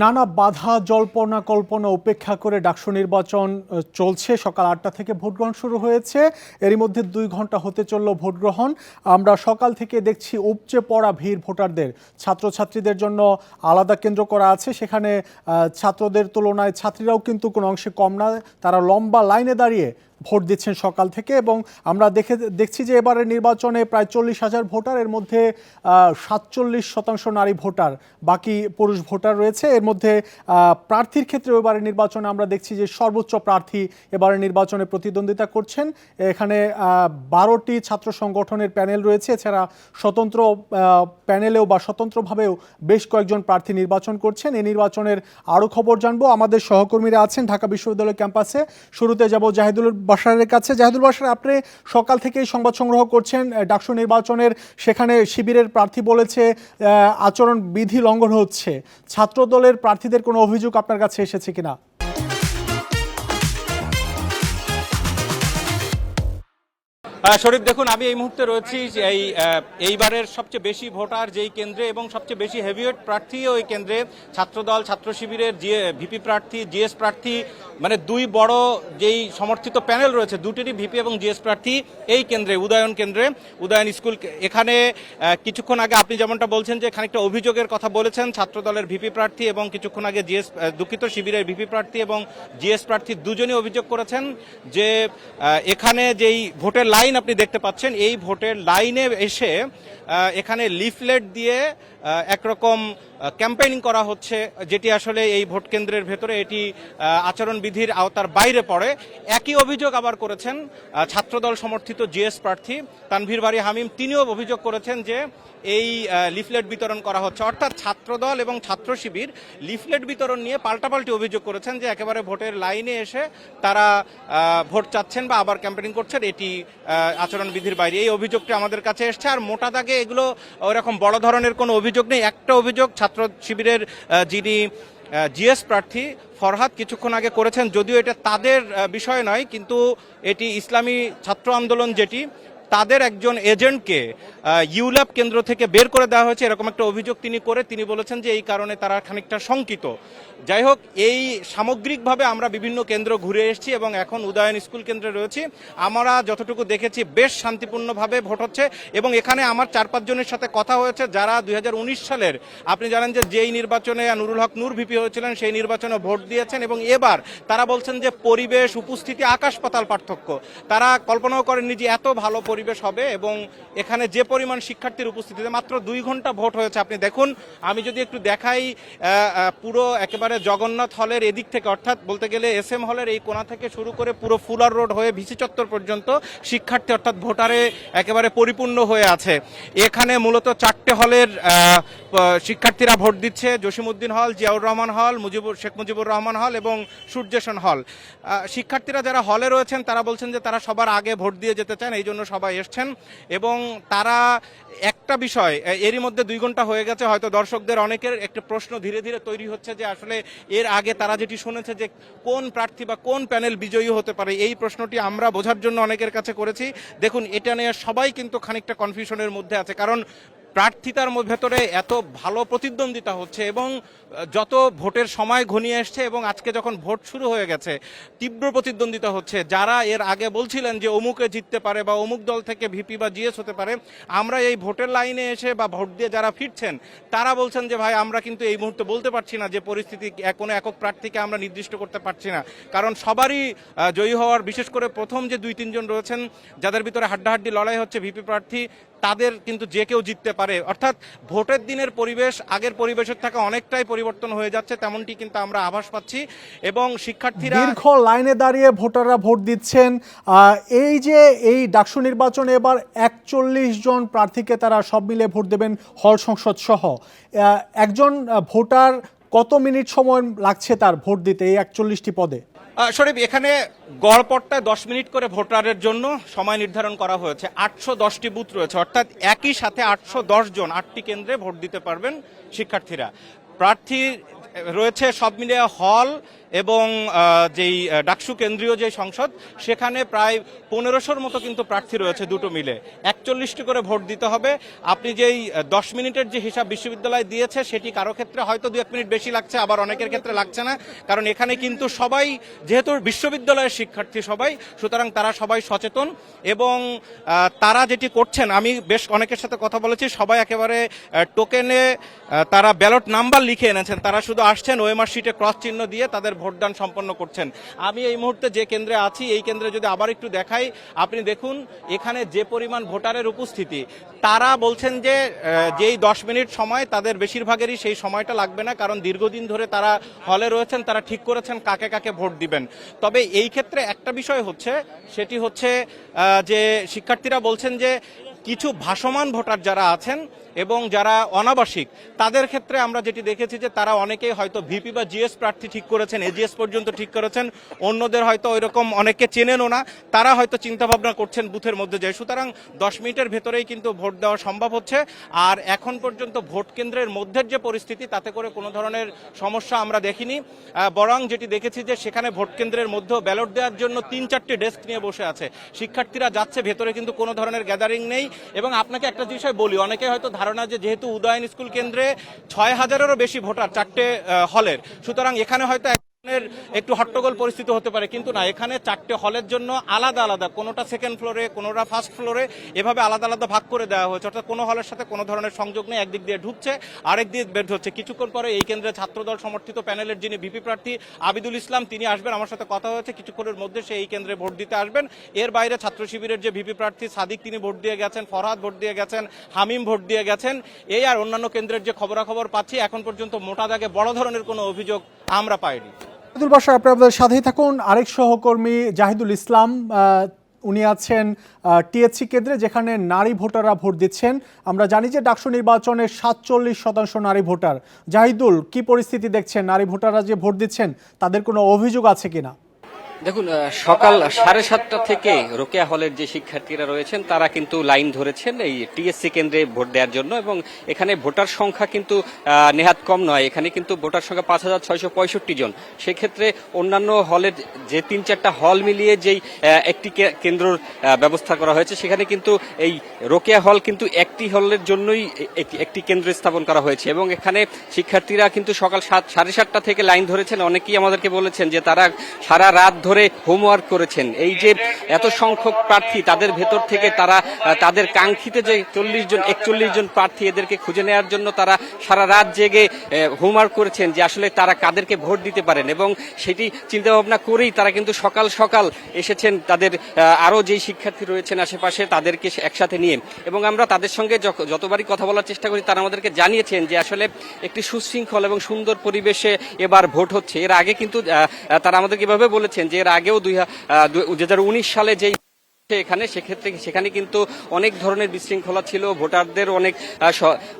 নানা বাধা, জল্পনা, কল্পনা উপেক্ষা করে ডাকসু নির্বাচন চলছে। সকাল আটটা থেকে ভোটগ্রহণ শুরু হয়েছে। এরই মধ্যে দুই ঘণ্টা হতে চলল ভোটগ্রহণ। আমরা সকাল থেকে দেখছি উপচে পড়া ভিড় ভোটারদের। ছাত্রছাত্রীদের জন্য আলাদা কেন্দ্র করা আছে। সেখানে ছাত্রদের তুলনায় ছাত্রীরাও কিন্তু কোনো অংশে কম না। তারা লম্বা লাইনে দাঁড়িয়ে ভোট দিচ্ছেন সকাল থেকে এবং আমরা দেখে দেখছি যে এবারের নির্বাচনে প্রায় চল্লিশ হাজার ভোটার, এর মধ্যে সাতচল্লিশ শতাংশ নারী ভোটার, বাকি পুরুষ ভোটার রয়েছে। এর মধ্যে প্রার্থীর ক্ষেত্রে এবারের নির্বাচনে আমরা দেখছি যে সর্বোচ্চ প্রার্থী এবারের নির্বাচনে প্রতিদ্বন্দ্বিতা করছেন। এখানে বারোটি ছাত্র সংগঠনের প্যানেল রয়েছে। এছাড়া স্বতন্ত্র প্যানেলেও বা স্বতন্ত্রভাবেও বেশ কয়েকজন প্রার্থী নির্বাচন করছেন। এই নির্বাচনের আরও খবর জানব। আমাদের সহকর্মীরা আছেন ঢাকা বিশ্ববিদ্যালয় ক্যাম্পাসে। শুরুতে যাব জাহিদুল বাসারের কাছে। জাহিদুল বাসার আপনি সকাল থেকে সংবাদ সংগ্রহ করছেন ডাকসু নির্বাচনের, সেখানে শিবিরের প্রার্থী বলেছে আচরণ বিধি লঙ্ঘন হচ্ছে। ছাত্র দলের প্রার্থীদের কোনো অভিযোগ আপনার কাছে এসেছে কিনা? শরীফ, দেখুন, আমি এই মুহূর্তে রয়েছি এই এইবারের সবচেয়ে বেশি ভোটার যেই কেন্দ্রে এবং সবচেয়ে বেশি হেভিওয়েট প্রার্থী ওই কেন্দ্রে ছাত্রদল, ছাত্র শিবিরের যে, ভিপি প্রার্থী, জিএস প্রার্থী মানে দুই বড় যেই সমর্থিত প্যানেল রয়েছে, দুটিরই ভিপি এবং জিএস প্রার্থী এই কেন্দ্রে, উদয়ন কেন্দ্রে, উদয়ন স্কুল এখানে কিছুক্ষণ আগে আপনি যেমনটা বলছেন যে খানিকটা অভিযোগের কথা বলেছেন, ছাত্রদলের ভিপি প্রার্থী এবং কিছুক্ষণ আগে জিএস দুঃখিত, শিবিরের ভিপি প্রার্থী এবং জিএস প্রার্থী দুজনই অভিযোগ করেছেন যে এখানে যেই ভোটের লাইন আপনি দেখতে পাচ্ছেন এই ভোটের লাইনে এসে এখানে লিফলেট দিয়ে একরকম ক্যাম্পেইনিং করা হচ্ছে, যেটি আসলে এই ভোট কেন্দ্রের ভেতরে এটি আচরণবিধির আওতার বাইরে পড়ে। একই অভিযোগ আবার করেছেন ছাত্রদল সমর্থিত জিএস প্রার্থী তানভীর বাড়ি হামিম। তিনিও অভিযোগ করেছেন যে এই লিফলেট বিতরণ করা হচ্ছে। অর্থাৎ ছাত্রদল এবং ছাত্র শিবির লিফলেট বিতরণ নিয়ে পাল্টাপাল্টি অভিযোগ করেছেন যে একেবারে ভোটের লাইনে এসে তারা ভোট চাচ্ছেন বা আবার ক্যাম্পেইনিং করছেন, এটি আচরণবিধির বাইরে। এই অভিযোগটি আমাদের কাছে এসছে। আর মোটা দাগে এগুলো ওরকম বড় ধরনের কোনো অভিযোগ নেই। একটা অভিযোগ ছাত্র শিবিরের যিনি জিএস প্রার্থী ফরহাদ কিছুক্ষণ আগে করেছেন, যদিও এটা তাদের বিষয় নয়, কিন্তু এটি ইসলামী ছাত্র আন্দোলন যেটি তাদের একজন এজেন্টকে ইউল্যাব কেন্দ্র থেকে বের করে দেওয়া হয়েছে, এরকম একটা অভিযোগ তিনি করে, তিনি বলেছেন যে এই কারণে তারা খানিকটা শঙ্কিত। যাই হোক, এই সামগ্রিকভাবে আমরা বিভিন্ন কেন্দ্র ঘুরে এসেছি এবং এখন উদয়ন স্কুল কেন্দ্রে রয়েছি। আমরা যতটুকু দেখেছি, বেশ শান্তিপূর্ণভাবে ভোট হচ্ছে এবং এখানে আমার চার পাঁচজনের সাথে কথা হয়েছে, যারা দুই হাজার উনিশ সালের, আপনি জানেন যে যেই নির্বাচনে নুরুল হক নূর ভিপি হয়েছিলেন, সেই নির্বাচনে ভোট দিয়েছেন এবং এবার তারা বলছেন যে পরিবেশ, উপস্থিতি, আকাশ পাতাল পার্থক্য। তারা কল্পনাও করেননি যে এত ভালো পরিবেশ হবে এবং এখানে যে পরিমাণ শিক্ষার্থীর উপস্থিতিতে মাত্র দুই ঘণ্টা ভোট হয়েছে। আপনি দেখুন, আমি যদি একটু দেখাই পুরো একেবারে জগন্নাথ হলের এদিক থেকে, অর্থাৎ বলতে গেলে এস এম হলের এই কোণা থেকে শুরু করে পুরো ফুলার রোড হয়ে ভিসি চত্বর পর্যন্ত শিক্ষার্থী, অর্থাৎ ভোটারে একেবারে পরিপূর্ণ হয়ে আছে। এখানে মূলত চারটে হলের শিক্ষার্থীরা ভোট দিচ্ছে, জসিমউদ্দিন হল, জিয়াউর রহমান হল, মুজিবুর, শেখ মুজিবুর রহমান হল এবং সূর্যেশন হল। শিক্ষার্থীরা যারা হলে রয়েছেন, তারা বলছেন যে তারা সবার আগে ভোট দিয়ে যেতে চান, এই জন্য সবাই এসছেন এবং তারা একটা বিষয় এরই মধ্যে দুই ঘণ্টা হয়ে গেছে, হয়তো দর্শকদের অনেকের একটা প্রশ্ন ধীরে ধীরে তৈরি হচ্ছে যে আসলে এর আগে তারা যেটি শুনেছে যে কোন প্রার্থী বা কোন প্যানেল বিজয়ী হতে পারে, এই প্রশ্নটি আমরা বোঝার জন্য অনেকের কাছে করেছি। দেখুন, এটা নিয়ে সবাই কিন্তু খানিকটা কনফিউশনের মধ্যে আছে, কারণ প্রার্থিতার ভেতরে এত ভালো প্রতিদ্বন্দ্বিতা হচ্ছে এবং যত ভোটের সময় ঘনিয়ে এসছে এবং আজকে যখন ভোট শুরু হয়ে গেছে, তীব্র প্রতিদ্বন্দ্বিতা হচ্ছে। যারা এর আগে বলছিলেন যে অমুকে জিততে পারে বা অমুক দল থেকে ভিপি বা জিএস হতে পারে, আমরা এই ভোটের লাইনে এসে বা ভোট দিয়ে যারা ফিরছেন, তারা বলছেন যে, ভাই, আমরা কিন্তু এই মুহূর্তে বলতে পারছি না যে পরিস্থিতি কোনো একক প্রার্থীকে আমরা নির্দিষ্ট করতে পারছি না। কারণ সবারই জয়ী হওয়ার বিশেষ করে প্রথম যে দুই তিনজন রয়েছেন, যাদের ভিতরে হাড্ডাহাড্ডি লড়াই হচ্ছে ভিপি প্রার্থী তাদের কিন্তু যে কেউ জিততে পারে। অর্থাৎ ভোটের দিনের পরিবেশ আগের পরিবেশের থেকে অনেকটাই পরিবর্তন হয়ে যাচ্ছে, তেমনটি কিন্তু আমরা আভাস পাচ্ছি। এবং শিক্ষার্থীরা দীর্ঘ লাইনে দাঁড়িয়ে ভোটাররা ভোট দিচ্ছেন। এই যে এই ডাকসু নির্বাচনে এবার একচল্লিশ জন প্রার্থীকে তারা সব মিলে ভোট দেবেন হল সংসদ সহ। একজন ভোটার কত মিনিট সময় লাগছে তার ভোট দিতে এই একচল্লিশটি পদে? শরীফ, এখানে গড়পট্টায় দশ মিনিট করে ভোটারের জন্য সময় নির্ধারণ করা হয়েছে। আটশো দশটি বুথ রয়েছে, অর্থাৎ একই সাথে আটশো দশ জন, আটটি কেন্দ্রে ভোট দিতে পারবেন শিক্ষার্থীরা। প্রার্থী রয়েছে সব মিলিয়ে হল এবং যেই ডাকসু কেন্দ্রীয় যে সংসদ, সেখানে প্রায় পনেরোশোর মতো কিন্তু প্রার্থী রয়েছে দুটো মিলে। একচল্লিশটি করে ভোট দিতে হবে। আপনি যেই দশ মিনিটের যে হিসাব বিশ্ববিদ্যালয় দিয়েছে, সেটি কারও ক্ষেত্রে হয়তো দু এক মিনিট বেশি লাগছে, আবার অনেকের ক্ষেত্রে লাগছে না। কারণ এখানে কিন্তু সবাই, যেহেতু বিশ্ববিদ্যালয়ের শিক্ষার্থী সবাই, সুতরাং তারা সবাই সচেতন এবং তারা যেটি করছেন, আমি বেশ অনেকের সাথে কথা বলেছি, সবাই একেবারে টোকেনে তারা ব্যালট নাম্বার লিখে এনেছেন। তারা শুধু আসছেন, ওএমআর শিটে ক্রস চিহ্ন দিয়ে তাদের ভোটদান সম্পন্ন করছেন। আমি এই মুহূর্তে যে কেন্দ্রে আছি, এই কেন্দ্রে যদি আবার একটু দেখাই, আপনি দেখুন, এখানে যে পরিমাণ ভোটারের উপস্থিতি, তারা বলছেন যে যেই দশ মিনিট সময়, তাদের বেশিরভাগেরই সেই সময়টা লাগবে না, কারণ দীর্ঘদিন ধরে তারা হলে রয়েছেন, তারা ঠিক করেছেন কাকে কাকে ভোট দিবেন। তবে এই ক্ষেত্রে একটা বিষয় হচ্ছে, সেটি হচ্ছে যে শিক্ষার্থীরা বলছেন যে, কিছু ভাসমান ভোটার যারা আছেন এবং যারা অনাবাসিক, তাদের ক্ষেত্রে আমরা যেটি দেখেছি যে তারা অনেকেই হয়তো ভিপি বা জিএস প্রার্থী ঠিক করেছেন, এজিএস পর্যন্ত ঠিক করেছেন, অন্যদের হয়তো ওইরকম অনেকে চেনেনও না, তারা হয়তো চিন্তাভাবনা করছেন বুথের মধ্যে যায়। সুতরাং দশ মিনিটের ভেতরেই কিন্তু ভোট দেওয়া সম্ভব হচ্ছে, আর এখন পর্যন্ত ভোট কেন্দ্রের মধ্যের যে পরিস্থিতি, তাতে করে কোনো ধরনের সমস্যা আমরা দেখিনি। বরং যেটি দেখেছি যে সেখানে ভোট কেন্দ্রের মধ্যেও ব্যালট দেওয়ার জন্য তিন চারটি ডেস্ক নিয়ে বসে আছে। শিক্ষার্থীরা যাচ্ছে, ভেতরে কিন্তু কোনো ধরনের গ্যাদারিং নেই। এবং আপনাকে একটা বিষয় বলি, অনেকে হয়তো ধারণা যে যেহেতু উদয়ন স্কুল কেন্দ্রে ছয় হাজারেরও বেশি ভোটার চারটে হলের। সুতরাং এখানে হয়তো একটু হট্টগোল পরিস্থিতি হতে পারে, কিন্তু না, এখানে চারটে হলের জন্য আলাদা আলাদা, কোনোটা সেকেন্ড ফ্লোরে কোনোটা ফার্স্ট ফ্লোরে এভাবে আলাদা আলাদা ভাগ করে দেওয়া হয়েছে। অর্থাৎ কোনো হলের সাথে কোনো ধরনের সংযোগ নেই, একদিক দিয়ে ঢুকছে, আরেক দিক বের হচ্ছে। কিছুক্ষণ পরে এই কেন্দ্রে ছাত্রদল সমর্থিত প্যানেলের যিনি ভিপি প্রার্থী আবিদুল ইসলাম, তিনি আসবেন। আমার সাথে কথা হয়েছে, কিছুক্ষণের মধ্যে সে এই কেন্দ্রে ভোট দিতে আসবেন। এর বাইরে ছাত্র শিবিরের যে ভিপি প্রার্থী সাদিক, তিনি ভোট দিয়ে গেছেন, ফরহাদ ভোট দিয়ে গেছেন, হামিম ভোট দিয়ে গেছেন। এই আর অন্যান্য কেন্দ্রের যে খবরাখবর পাচ্ছি, এখন পর্যন্ত মোটা দাগে বড় ধরনের কোনো অভিযোগ আমরা পাইনি। আব্দুল বাসার আপনি আপনাদের সাথেই থাকুন। আরেক সহকর্মী জাহিদুল ইসলাম উনি আছেন টিএসসি কেন্দ্রে, যেখানে নারী ভোটাররা ভোট দিচ্ছেন। আমরা জানি যে ডাকসু নির্বাচনে সাতচল্লিশ শতাংশ নারী ভোটার। জাহিদুল, কি পরিস্থিতি দেখছেন? নারী ভোটাররা যে ভোট দিচ্ছেন, তাদের কোনো অভিযোগ আছে কিনা? দেখুন সকাল সাড়ে সাতটা থেকে রোকেয়া হলের যে শিক্ষার্থীরা রয়েছেন, তারা কিন্তু লাইন ধরেছেন এই টিএসসি কেন্দ্রে ভোট দেওয়ার জন্য এবং এখানে ভোটার সংখ্যা কিন্তু নেহাত কম নয়। এখানে কিন্তু ভোটার সংখ্যা পাঁচ হাজার ছয়শো পঁয়ষট্টি জন। সেক্ষেত্রে অন্যান্য হলের যে তিন চারটা হল মিলিয়ে যেই একটি কেন্দ্রর ব্যবস্থা করা হয়েছে, সেখানে কিন্তু এই রোকেয়া হল কিন্তু একটি হলের জন্যই একটি কেন্দ্র স্থাপন করা হয়েছে এবং এখানে শিক্ষার্থীরা কিন্তু সকাল সাত, সাড়ে সাতটা থেকে লাইন ধরেছেন। অনেকেই আমাদেরকে বলেছেন যে তারা সারা রাত ধরে হোমওয়ার্ক করেছেন। এই যে এত সংখ্যক প্রার্থী তাদের ভেতর থেকে তারা, তাদের কাঙ্ক্ষিত যে চল্লিশ জন, একচল্লিশ জন প্রার্থী এদেরকে খুঁজে নেওয়ার জন্য তারা সারা রাত জেগে হোমওয়ার্ক করেছেন যে আসলে তারা কাদেরকে ভোট দিতে পারেন এবং সেটি চিন্তা ভাবনা করেই তারা কিন্তু সকাল সকাল এসেছেন তাদের আরও যেই শিক্ষার্থী রয়েছেন আশেপাশে তাদেরকে একসাথে নিয়ে। এবং আমরা তাদের সঙ্গে যতবারই কথা বলার চেষ্টা করি তারা আমাদেরকে জানিয়েছেন যে আসলে একটি সুশৃঙ্খল এবং সুন্দর পরিবেশে এবার ভোট হচ্ছে। এর আগে কিন্তু তারা আমাদেরকে এভাবে বলেছেন যে এর আগেও দুই উনিশ সালে যেই এখানে, সেক্ষেত্রে সেখানে কিন্তু অনেক ধরনের বিশৃঙ্খলা ছিল, ভোটারদের অনেক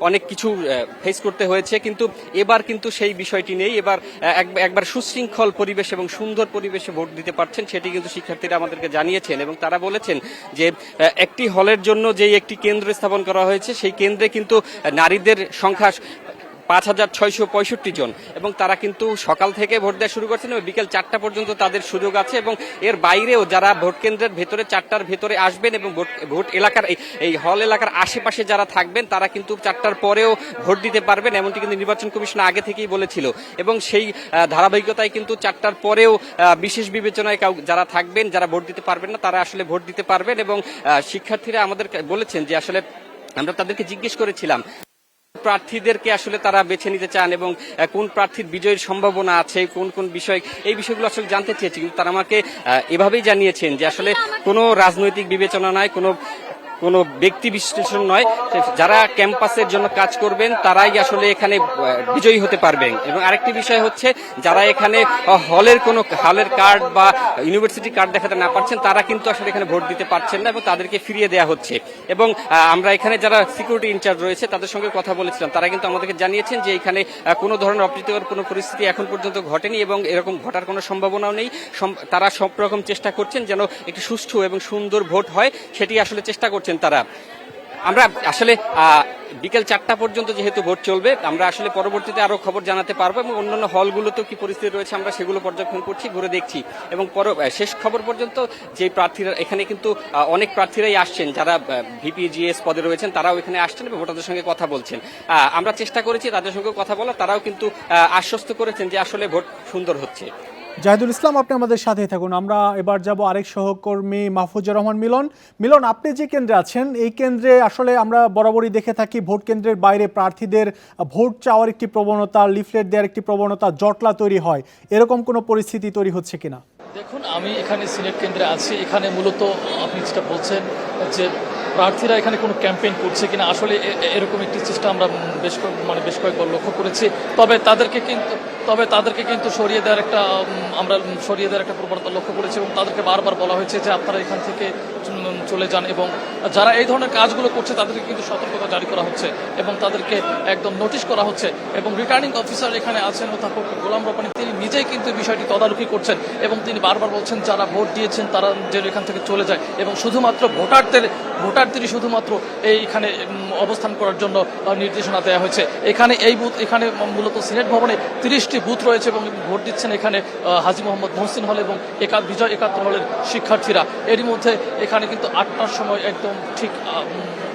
অনেক কিছু ফেস করতে হয়েছে, কিন্তু এবার কিন্তু সেই বিষয়টি নেই। এবার এক- একবার সুশৃঙ্খল পরিবেশ এবং সুন্দর পরিবেশে ভোট দিতে পারছেন, সেটি কিন্তু শিক্ষার্থীরা আমাদেরকে জানিয়েছেন এবং তারা বলেছেন যে একটি হলের জন্য যে একটি কেন্দ্র স্থাপন করা হয়েছে, সেই কেন্দ্রে কিন্তু নারীদের সংখ্যা পাঁচ হাজার ছয়শো পঁয়ষট্টি জন। এবং তারা কিন্তু সকাল থেকে ভোট দেওয়া শুরু করছেন এবং বিকেল চারটা পর্যন্ত তাদের সুযোগ আছে এবং এর বাইরেও যারা ভোট কেন্দ্রের ভেতরে চারটার ভেতরে আসবেন এবং ভোট এলাকার এই- হল এলাকার আশেপাশে যারা থাকবেন, তারা কিন্তু চারটার পরেও ভোট দিতে পারবেন, এমনটি কিন্তু নির্বাচন কমিশন আগে থেকেই বলেছিল। এবং সেই ধারাবাহিকতায় কিন্তু চারটার পরেও বিশেষ বিবেচনায় যারা থাকবেন, যারা ভোট দিতে পারবেন না, তারা আসলে ভোট দিতে পারবেন এবং শিক্ষার্থীরা আমাদের বলেছেন যে আসলে আমরা তাদেরকে জিজ্ঞেস করেছিলাম প্রার্থীদেরকে আসলে তারা বেছে নিতে চান এবং কোন প্রার্থীর বিজয়ের সম্ভাবনা আছে, কোন কোন বিষয়, এই বিষয়গুলো আসলে জানতে চেয়েছি। কিন্তু তারা আমাকে এভাবেই জানিয়েছেন যে আসলে কোনো রাজনৈতিক বিবেচনা নাই, কোনো কোনো ব্যক্তি বিশ্লেষণ নয়। যারা ক্যাম্পাসের জন্য কাজ করবেন, তারাই আসলে এখানে বিজয়ী হতে পারবেন। এবং আরেকটি বিষয় হচ্ছে, যারা এখানে হলের কোনো হলের কার্ড বা ইউনিভার্সিটি কার্ড দেখাতে না পারছেন, তারা কিন্তু আসলে এখানে ভোট দিতে পারছেন না এবং তাদেরকে ফিরিয়ে দেওয়া হচ্ছে। এবং আমরা এখানে যারা সিকিউরিটি ইনচার্জ রয়েছে, তাদের সঙ্গে কথা বলেছিলাম। তারা কিন্তু আমাদেরকে জানিয়েছেন যে এখানে কোনো ধরনের অপ্রীতিকর কোনো পরিস্থিতি এখন পর্যন্ত ঘটেনি এবং এরকম ঘটার কোনো সম্ভাবনাও নেই। তারা সব রকম চেষ্টা করছেন যেন একটি সুষ্ঠু এবং সুন্দর ভোট হয়, সেটি আসলে চেষ্টা করছেন। তারা। আমরা আসলে বিকেল চারটা পর্যন্ত যেহেতু ভোট চলবে, আমরা আসলে পরবর্তীতে আরও খবর জানাতে পারব এবং অন্যান্য হলগুলোতেও কি পরিস্থিতি রয়েছে আমরা সেগুলো পর্যবেক্ষণ করছি, ঘুরে দেখছি। এবং পর শেষ খবর পর্যন্ত যে প্রার্থীরা, এখানে কিন্তু অনেক প্রার্থীরাই আসছেন। যারা ভিপিজিএস পদে রয়েছেন, তারাও এখানে আসছেন এবং ভোটারদের সঙ্গে কথা বলছেন। আমরা চেষ্টা করেছি তাদের সঙ্গে কথা বলা তারাও কিন্তু আশ্বস্ত করেছেন যে আসলে ভোট সুন্দর হচ্ছে। জাহিদুল ইসলাম, আপনি আমাদের সাথে থাকুন। আমরা এবার যাব আরেক সহকর্মী মাহফুজুর রহমান মিলন। মিলন, আপনি যে কেন্দ্রে আছেন, এই কেন্দ্রে আসলে আমরা বরাবরই দেখে থাকি ভোট কেন্দ্রের বাইরে প্রার্থীদের ভোট চাওয়ার একটি প্রবণতা, লিফলেট দেওয়ার একটি প্রবণতা, জটলা তৈরি হয়। এরকম কোনো পরিস্থিতি তৈরি হচ্ছে কিনা? দেখুন, আমি এখানে সিলেট কেন্দ্রে আছি। এখানে মূলত আপনি যেটা বলছেন যে প্রার্থীরা এখানে কোনো ক্যাম্পেইন করছে কিনা, আসলে এরকম একটি চেষ্টা আমরা বেশ মানে বেশ কয়েকবার লক্ষ্য করেছি। তবে তাদেরকে কিন্তু তবে তাদেরকে কিন্তু সরিয়ে দেওয়ার একটা আমরা সরিয়ে দেওয়ার একটা প্রবণতা লক্ষ্য করেছি এবং তাদেরকে বারবার বলা হয়েছে যে আপনারা এখান থেকে চলে যান এবং যারা এই ধরনের কাজগুলো করছে তাদেরকে কিন্তু সতর্কতা জারি করা হচ্ছে এবং তাদেরকে একদম নোটিশ করা হচ্ছে এবং রিটার্নিং অফিসার এখানে আছেন অধ্যাপক গোলাম রপানি তিনি নিজেই কিন্তু বিষয়টি তদারকি করছেন এবং তিনি বারবার বলছেন যারা ভোট দিয়েছেন তারা যেন এখান থেকে চলে যায় এবং শুধুমাত্র ভোটারদের, ভোটারদেরই শুধুমাত্র এইখানে অবস্থান করার জন্য নির্দেশনা দেওয়া হয়েছে। এখানে এই বুথ, এখানে মূলত সিনেট ভবনে তিরিশটি বুথ রয়েছে এবং ভোট দিচ্ছেন এখানে হাজি মোহাম্মদ মহসিন হল এবং একা বিজয় একাত্তর হলের শিক্ষার্থীরা। এরই মধ্যে এখানে কিন্তু আটটার সময় একদম ঠিক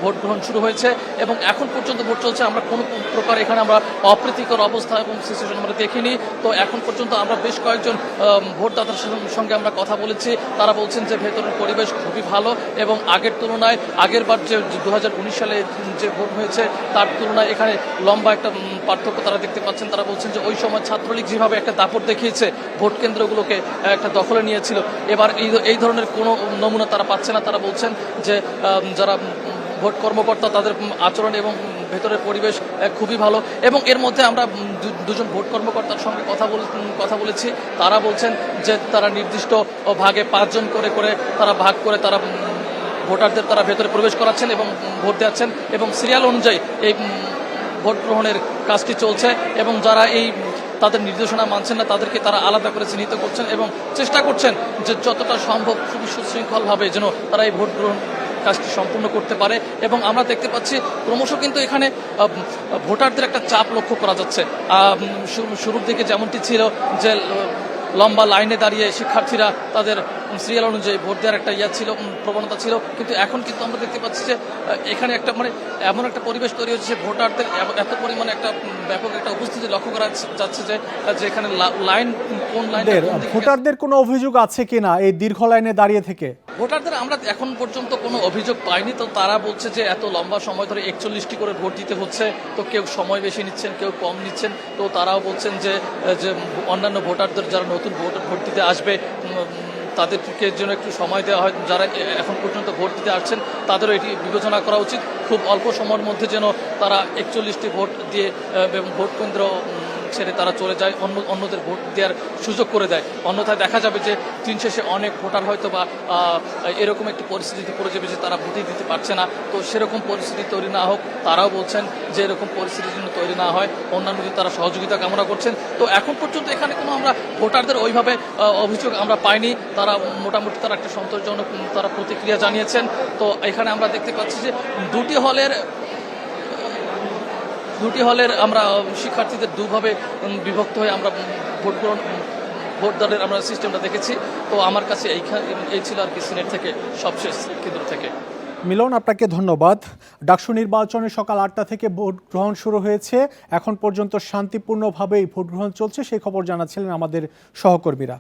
ভোট গ্রহণ শুরু হয়েছে এবং এখন পর্যন্ত ভোট চলছে। আমরা কোনো প্রকার এখানে আমরা অপ্রীতিকর অবস্থা এবং সিচুয়েশন আমরা দেখিনি। তো এখন পর্যন্ত আমরা বেশ কয়েকজন ভোটদাতার সঙ্গে- আমরা কথা বলেছি। তারা বলছেন যে ভেতরের পরিবেশ খুবই ভালো এবং আগের তুলনায় আগের বার যে দু হাজার উনিশ সালে যে ভোট হয়েছে, তার তুলনায় এখানে লম্বা একটা পার্থক্য তারা দেখতে পাচ্ছেন। তারা বলছেন যে ওই সময় ছাত্রলীগ যেভাবে একটা দাপট দেখিয়েছে, ভোট কেন্দ্রগুলোকে একটা দখলে নিয়েছিল। এবার এই ধরনের কোনো নমুনা তারা পাচ্ছে না। তারা বলছেন যে যারা ভোট কর্মকর্তা তাদের আচরণ এবং ভেতরের পরিবেশ খুবই ভালো। এবং এর মধ্যে আমরা দুজন ভোট কর্মকর্তার সঙ্গে কথা বল কথা বলেছি। তারা বলছেন যে তারা নির্দিষ্ট ভাগে পাঁচজন করে করে তারা ভাগ করে তারা ভোটারদের তারা ভেতরে প্রবেশ করাচ্ছেন এবং ভোট দেওয়াচ্ছেন এবং সিরিয়াল অনুযায়ী এই ভোট গ্রহণের কাজটি চলছে এবং যারা এই তাদের নির্দেশনা মানছেন না, তাদেরকে তারা আলাদা করে চিহ্নিত করছেন এবং চেষ্টা করছেন যে যতটা সম্ভব খুবই সুশৃঙ্খলভাবে যেন তারা এই ভোট গ্রহণ কাজটি সম্পূর্ণ করতে পারে এবং আমরা দেখতে পাচ্ছি ক্রমশ কিন্তু এখানে ভোটারদের একটা চাপ লক্ষ্য করা যাচ্ছে। শুরুর দিকে যেমনটি ছিল যে লম্বা লাইনে দাঁড়িয়ে শিক্ষার্থীরা তাদের সিরিয়াল অনুযায়ী ভোট দেওয়ার একটা ইয়া ছিল প্রবণতা ছিল। কিন্তু এখন কিন্তু আমরা দেখতে পাচ্ছি যে এখানে একটা মানে এমন একটা পরিবেশ তৈরি হচ্ছে যে ভোটারদের এত পরিমাণে একটা ব্যাপক একটা উপস্থিতি লক্ষ্য করা যাচ্ছে যে যে এখানে লাইন কোন লাইন ভোটারদের কোনো অভিযোগ আছে কিনা এই দীর্ঘ লাইনে দাঁড়িয়ে থেকে? ভোটারদের আমরা এখন পর্যন্ত কোনো অভিযোগ পাইনি, তো তারা বলছে যে এত লম্বা সময় ধরে একচল্লিশটি করে ভোট দিতে হচ্ছে, তো কেউ সময় বেশি নিচ্ছেন, কেউ কম নিচ্ছেন, তো তারাও বলছেন যে যে অন্যান্য ভোটারদের যারা নতুন ভোট ভোট দিতে আসবে তাদেরকে যেন একটু সময় দেওয়া হয়, যারা এখন পর্যন্ত ভোট দিতে আসছেন, তাদেরও এটি বিবেচনা করা উচিত। খুব অল্প সময়ের মধ্যে যেন তারা একচল্লিশটি ভোট দিয়ে ভোট কেন্দ্র ছেড়ে তারা চলে যায়, অন্য, অন্যদের ভোট দেওয়ার সুযোগ করে দেয়। অন্যথায় দেখা যাবে যে দিন শেষে অনেক ভোটার হয়তো বা এরকম একটি পরিস্থিতিতে পড়ে যাবে যে তারা ভোটই দিতে পারছে না। তো সেরকম পরিস্থিতি তৈরি না হোক, তারাও বলছেন যে এরকম পরিস্থিতির জন্য তৈরি না হয়। অন্যান্য অন্যান্যদের তারা সহযোগিতা কামনা করছেন। তো এখন পর্যন্ত এখানে কোনো আমরা ভোটারদের ওইভাবে অভিযোগ আমরা পাইনি। তারা মোটামুটি তারা একটা সন্তোষজনক, তারা প্রতিক্রিয়া জানিয়েছেন। তো এখানে আমরা দেখতে পাচ্ছি যে দুটি হলের দুটি হলের আমরা শিক্ষার্থীদের দুভাবে বিভক্ত হয়ে আমরা ভোট গ্রহণ ভোটদানের আমরা সিস্টেমটা দেখেছি। তো আমার কাছে এই ছিল আর কি সিনেট থেকে, সবশেষ কেন্দ্র থেকে। মিলন, আপনাকে ধন্যবাদ। ডাকসু নির্বাচনে সকাল আটটা থেকে ভোট গ্রহণ শুরু হয়েছে। এখন পর্যন্ত শান্তিপূর্ণভাবেই ভোট গ্রহণ চলছে, সেই খবর জানাচ্ছিলেন আমাদের সহকর্মীরা।